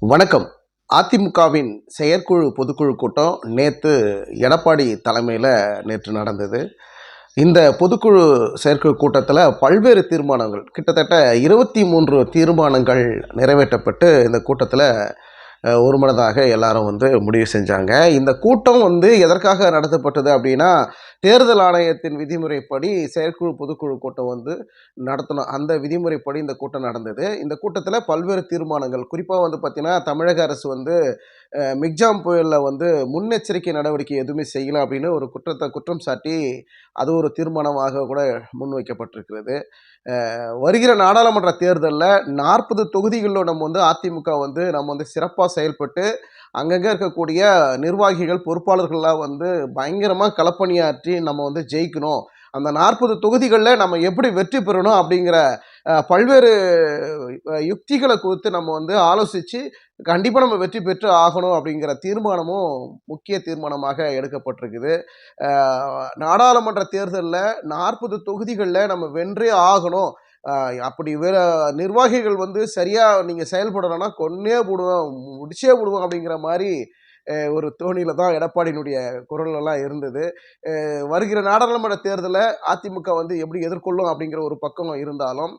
வணக்கம். அதிமுகவின் செயற்குழு பொதுக்குழு கூட்டம் நேற்று எடப்பாடி தலைமையில் நேற்று நடந்தது. இந்த பொதுக்குழு செயற்குழு கூட்டத்தில் பல்வேறு தீர்மானங்கள் கிட்டத்தட்ட இருபத்தி மூன்று தீர்மானங்கள் நிறைவேற்றப்பட்டு இந்த கூட்டத்தில் ஒருமனதாக எல்லாரும் வந்து முடிவு செஞ்சாங்க. இந்த கூட்டம் வந்து எதற்காக நடத்தப்பட்டது அப்படின்னா தேர்தல் ஆணையத்தின் விதிமுறைப்படி செயற்குழு பொதுக்குழு கூட்டம் வந்து நடத்தணும். அந்த விதிமுறைப்படி இந்த கூட்டம் நடந்தது. இந்த கூட்டத்தில் பல்வேறு தீர்மானங்கள் குறிப்பாக வந்து பார்த்திங்கன்னா தமிழக அரசு வந்து மிக்ஜாம் புயலில் வந்து முன்னெச்சரிக்கை நடவடிக்கை எதுவுமே செய்யல அப்படின்னு ஒரு குற்றத்தை குற்றம் சாட்டி அது ஒரு தீர்மானமாக கூட முன்வைக்கப்பட்டிருக்கிறது. வருகிற நாடாளுமன்ற தேர்தலில் நாற்பது தொகுதிகளில் நம்ம வந்து அதிமுக வந்து நம்ம வந்து சிறப்பாக செயல்பட்டு அங்கங்கே இருக்கக்கூடிய நிர்வாகிகள் பொறுப்பாளர்கள்லாம் வந்து பயங்கரமாக களப்பணியாற்றி நம்ம வந்து ஜெயிக்கணும். அந்த நாற்பது தொகுதிகளில் நம்ம எப்படி வெற்றி பெறணும் அப்படிங்கிற பல்வேறு யுக்திகளை குறித்து நம்ம வந்து ஆலோசித்து கண்டிப்பாக நம்ம வெற்றி பெற்று ஆகணும் அப்படிங்கிற தீர்மானமும் முக்கிய தீர்மானமாக எடுக்கப்பட்டிருக்குது. நாடாளுமன்ற தேர்தலில் நாற்பது தொகுதிகளில் நம்ம வென்றே ஆகணும். அப்படி வேற நிர்வாகிகள் வந்து சரியாக நீங்கள் செயல்படலைன்னா கொன்னே போடுவோம் முடிச்சே போடுவோம் அப்படிங்கிற மாதிரி ஒரு தோணியில் தான் எடப்பாடியினுடைய குரலெல்லாம் இருந்தது. வருகிற நாடாளுமன்ற தேர்தலை அதிமுக வந்து எப்படி எதிர்கொள்ளும் அப்படிங்கிற ஒரு பக்கம் இருந்தாலும்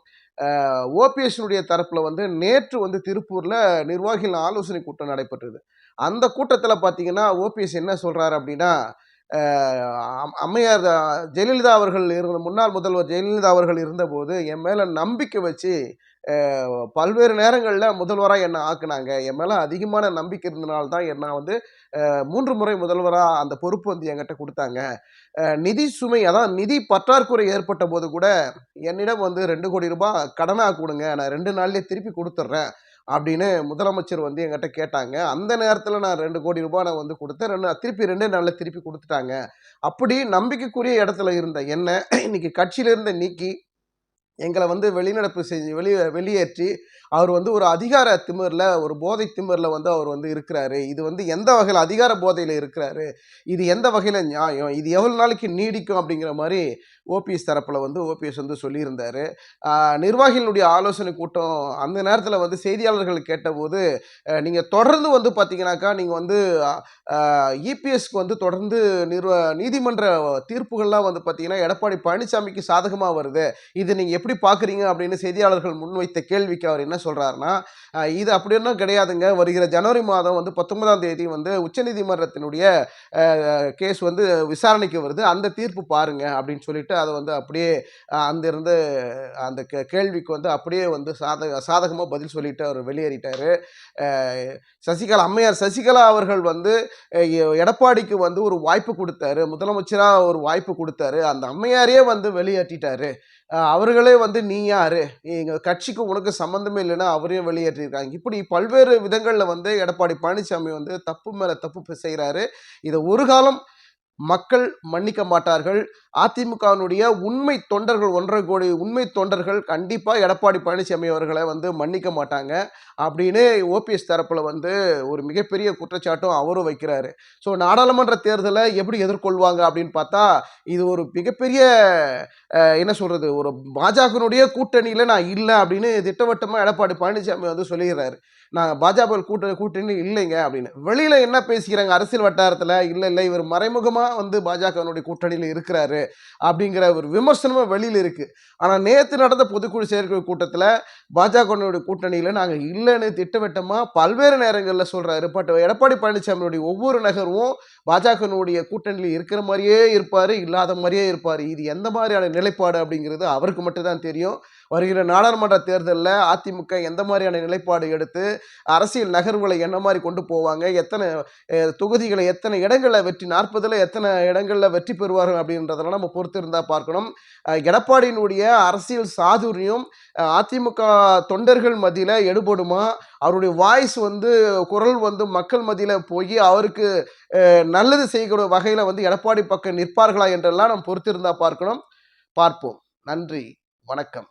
ஓபிஎஸ்னுடைய தரப்பில் வந்து நேற்று வந்து திருப்பூரில் நிர்வாகிகள் ஆலோசனை கூட்டம் நடைபெற்றது. அந்த கூட்டத்தில் பார்த்தீங்கன்னா ஓபிஎஸ் என்ன சொல்கிறாரு அப்படின்னா அம்மையார் ஜெயலலிதா அவர்கள் இருந்த முன்னாள் முதல்வர் ஜெயலலிதா அவர்கள் இருந்தபோது என் மேலே நம்பிக்கை வச்சு பல்வேறு நேரங்களில் முதல்வராக என்னை ஆக்குனாங்க. என் மேலே அதிகமான நம்பிக்கை இருந்தனால தான் என்னை வந்து மூன்று முறை முதல்வராக அந்த பொறுப்பு வந்து என்கிட்ட கொடுத்தாங்க. நிதி சுமை அதான் நிதி பற்றாக்குறை ஏற்பட்ட போது கூட என்னிடம் வந்து ரெண்டு கோடி ரூபாய் கடனாக கொடுங்க. நான் ரெண்டு நாள்லேயே திருப்பி கொடுத்துட்றேன். அப்படின்னு முதலமைச்சர் வந்து என்கிட்ட கேட்டாங்க. அந்த நேரத்தில் நான் ரெண்டு கோடி ரூபாய் நான் வந்து கொடுத்தேன். ரெண்டு திருப்பி ரெண்டே நாளில் திருப்பி கொடுத்துட்டாங்க. அப்படி நம்பிக்கைக்குரிய இடத்துல இருந்த என்ன இன்னைக்கு கட்சியிலிருந்து நீக்கி எங்களை வந்து வெளிநடப்பு செஞ்சு வெளியே வெளியேற்றி அவர் வந்து ஒரு அதிகார திமிரில் ஒரு போதை திமிரில் வந்து அவர் வந்து இருக்கிறாரு. இது வந்து எந்த வகையில் அதிகார போதையில் இருக்கிறாரு? இது எந்த வகையில் நியாயம்? இது எவ்வளோ நாளைக்கு நீடிக்கும் அப்படிங்கிற மாதிரி ஓபிஎஸ் தரப்பில் வந்து ஓபிஎஸ் வந்து சொல்லியிருந்தார். நிர்வாகிகளுடைய ஆலோசனை கூட்டம் அந்த நேரத்தில் வந்து செய்தியாளர்கள் கேட்டபோது நீங்கள் தொடர்ந்து வந்து பார்த்தீங்கன்னாக்கா நீங்கள் வந்து இபிஎஸ்க்கு வந்து தொடர்ந்து நிர்வ நீதிமன்ற தீர்ப்புகள்லாம் வந்து பார்த்தீங்கன்னா எடப்பாடி பழனிசாமிக்கு சாதகமாக வருது. இது நீங்கள் எப்படி எப்படி பார்க்குறீங்க அப்படின்னு செய்தியாளர்கள் முன்வைத்த கேள்விக்கு அவர் என்ன சொல்கிறாருன்னா இது அப்படி ஒன்றும் கிடையாதுங்க. வருகிற ஜனவரி மாதம் வந்து பத்தொன்பதாம் தேதி வந்து உச்சநீதிமன்றத்தினுடைய கேஸ் வந்து விசாரணைக்கு வருது. அந்த தீர்ப்பு பாருங்க அப்படின்னு சொல்லிட்டு அதை வந்து அப்படியே அஹ், அந்த கே- கேள்விக்கு வந்து அப்படியே வந்து சாதக சாதகமாக பதில் சொல்லிட்டு அவர் வெளியேறிட்டார். சசிகலா அம்மையார் சசிகலா அவர்கள் வந்து எடப்பாடிக்கு வந்து ஒரு வாய்ப்பு கொடுத்தாரு. முதலமைச்சராக ஒரு வாய்ப்பு கொடுத்தாரு. அந்த அம்மையாரே வந்து வெளியேற்றிட்டாரு. அவர்களே வந்து நீ யாரு? எங்கள் கட்சிக்கு உனக்கு சம்மந்தமே இல்லைன்னா அவரையும் வெளியேற்றிருக்காங்க. இப்படி பல்வேறு விதங்களில் வந்து எடப்பாடி பழனிசாமி வந்து தப்பு மேலே தப்பு செய்கிறாரு இதை ஒரு காலம் மக்கள் மன்னிக்க மாட்டார்கள். அதிமுகவினுடைய உண்மை தொண்டர்கள் ஒன்றரை கோடி உண்மை தொண்டர்கள் கண்டிப்பாக எடப்பாடி பழனிசாமி அவர்களை வந்து மன்னிக்க மாட்டாங்க. அப்படின்னு ஓபிஎஸ் தரப்பில் வந்து ஒரு மிகப்பெரிய குற்றச்சாட்டும் அவரும் வைக்கிறாரு. ஸோ நாடாளுமன்ற தேர்தலை எப்படி எதிர்கொள்வாங்க அப்படின்னு பார்த்தா இது ஒரு மிகப்பெரிய என்ன சொல்கிறது ஒரு பாஜகனுடைய கூட்டணியில் நான் இல்லை அப்படின்னு திட்டவட்டமாக எடப்பாடி பழனிசாமி வந்து சொல்லிடுறாரு. நான் பாஜக கூட்டணி கூட்டணி இல்லைங்க அப்படின்னு. வெளியில் என்ன பேசிக்கிறாங்க அரசியல் வட்டாரத்தில்? இல்லை இல்லை இவர் மறைமுகமாக வந்து பாஜகவினுடைய கூட்டணியில் இருக்கிறாரு அப்படிங்கிற ஒரு விமர்சனமும் வெளியில் இருக்குது ஆனால் நேற்று நடந்த பொதுக்குழு செயற்குழு கூட்டத்தில் பாஜகவினுடைய கூட்டணியில் நாங்கள் இல்லைன்னு திட்டவட்டமாக பல்வேறு நேரங்களில் சொல்கிறாரு பட் எடப்பாடி பழனிசாமியுடைய ஒவ்வொரு நகர்வும் பாஜகவினுடைய கூட்டணியில் இருக்கிற மாதிரியே இருப்பார் இல்லாத மாதிரியே இருப்பார். இது எந்த மாதிரியான நிலைப்பாடு அப்படிங்கிறது அவருக்கு மட்டும்தான் தெரியும். வருகிற நாடாளுமன்ற தேர்தலில் அதிமுக எந்த மாதிரியான நிலைப்பாடு எடுத்து அரசியல் நகர்வுகளை என்ன மாதிரி கொண்டு போவாங்க? எத்தனை தொகுதிகளை எத்தனை இடங்களில் வெற்றி நாற்பதில் எத்தனை இடங்களில் வெற்றி பெறுவார்கள் அப்படின்றதெல்லாம் நம்ம பொறுத்து இருந்தால் பார்க்கணும் எடப்பாடியினுடைய அரசியல் சாதுரியம் அதிமுக தொண்டர்கள் மத்தியில் எடுபடுமா? அவருடைய வாய்ஸ் வந்து குரல் வந்து மக்கள் மத்தியில் போய் அவருக்கு நல்லது செய்கிற வகையில் வந்து எடப்பாடி பக்கம் நிற்பார்களா என்றெல்லாம் நம்ம பொறுத்திருந்தா பார்க்கணும். பார்ப்போம். நன்றி. வணக்கம்.